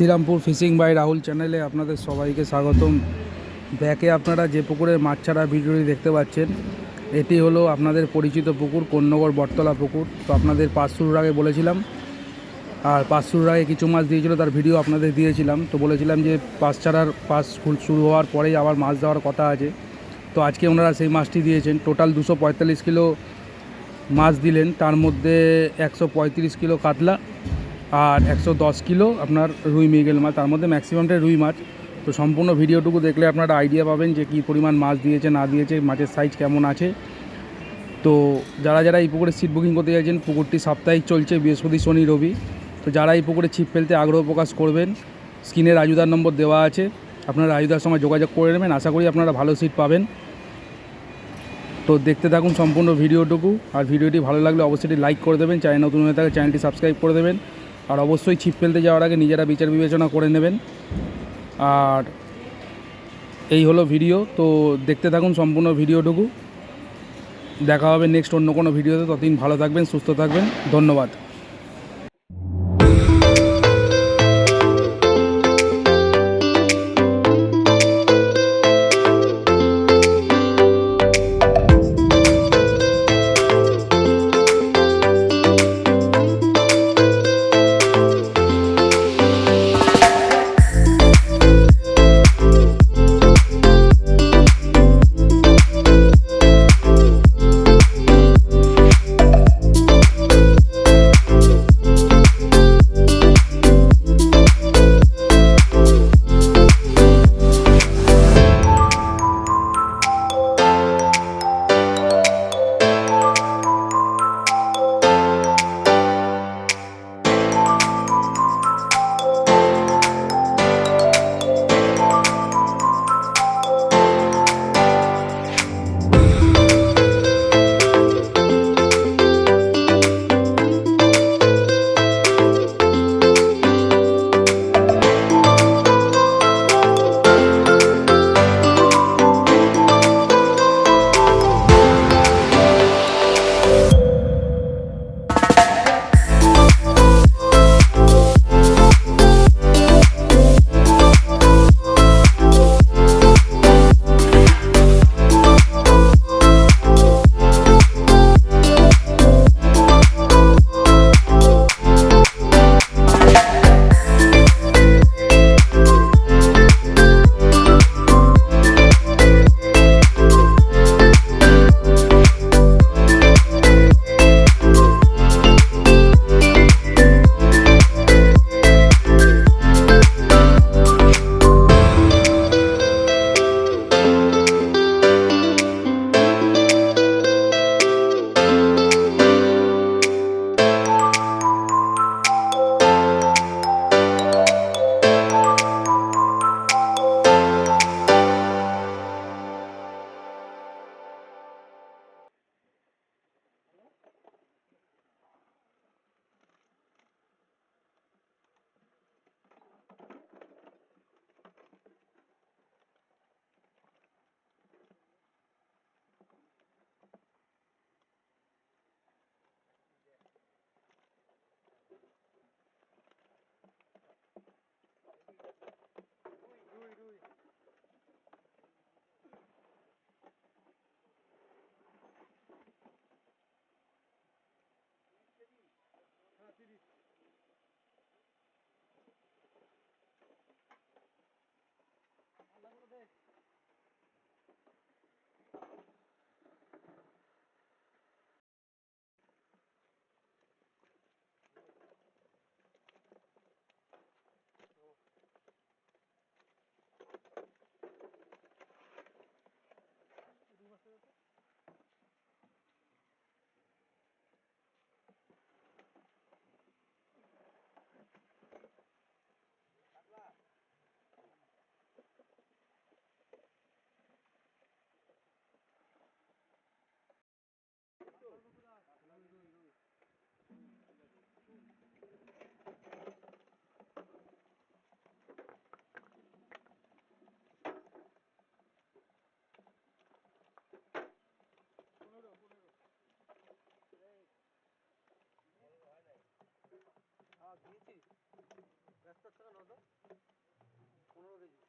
Serampore fishing by Rahul চ্যানেলে আপনাদের সবাইকে স্বাগতম। ব্যাকে আপনারা যে পুকুরের মাছ ছাড়া ভিডিওটি দেখতে পাচ্ছেন, এটি হলো আপনাদের পরিচিত পুকুর, কোন্নগর বটতলা পুকুর। তো আপনাদের পাঁচ শুরুর আগে বলেছিলাম, আর পাঁচ শুরুর আগে কিছু মাছ দিয়েছিল, তার ভিডিও আপনাদের দিয়েছিলাম। তো বলেছিলাম যে পাঁচ ছাড়ার পাঁচ ফুল শুরু হওয়ার পরেই আবার মাছ দেওয়ার কথা আছে। তো আজকে ওনারা সেই মাছটি দিয়েছেন। টোটাল দুশো কিলো মাছ দিলেন, তার মধ্যে একশো পঁয়ত্রিশ কিলো কাতলা আর একশো দশ কিলো আপনার রুই মৃগেল মাছ, তার মধ্যে ম্যাক্সিমামটাই রুই মাছ। তো সম্পূর্ণ ভিডিওটুকু দেখলে আপনারা আইডিয়া পাবেন যে কী পরিমাণ মাছ দিয়েছে, না দিয়েছে, মাছের সাইজ কেমন আছে। তো যারা যারা এই পুকুরে সিট বুকিং করতে চাইছেন, পুকুরটি সাপ্তাহিক চলছে, বৃহস্পতি, শনি, রবি। তো যারা এই পুকুরে ছিপ ফেলতে আগ্রহ প্রকাশ করবেন স্ক্রিনে রাজুদার নম্বর দেওয়া আছে। আপনারা রাজুদার সময় যোগাযোগ করে নেবেন, আশা করি আপনারা ভালো সিট পাবেন। তো দেখতে থাকুন সম্পূর্ণ ভিডিওটুকু। আর ভিডিওটি ভালো লাগলে অবশ্যই লাইক করে দেবেন। চ্যানেল নতুন হয়ে থাকে চ্যানেলটি সাবস্ক্রাইব করে দেবেন। আর অবশ্যই ছিপ ফেলতে যাওয়ার আগে নিজেরা বিচার বিবেচনা করে নেবেন। আর এই হলো ভিডিও, তো দেখতে থাকুন সম্পূর্ণ ভিডিওটুকু। দেখা হবে নেক্সট অন্য কোনো ভিডিওতে, ততদিন ভালো থাকবেন, সুস্থ থাকবেন, ধন্যবাদ। দিচ্ছি। ব্যস্ত টাকা নজর পনেরো কেজি।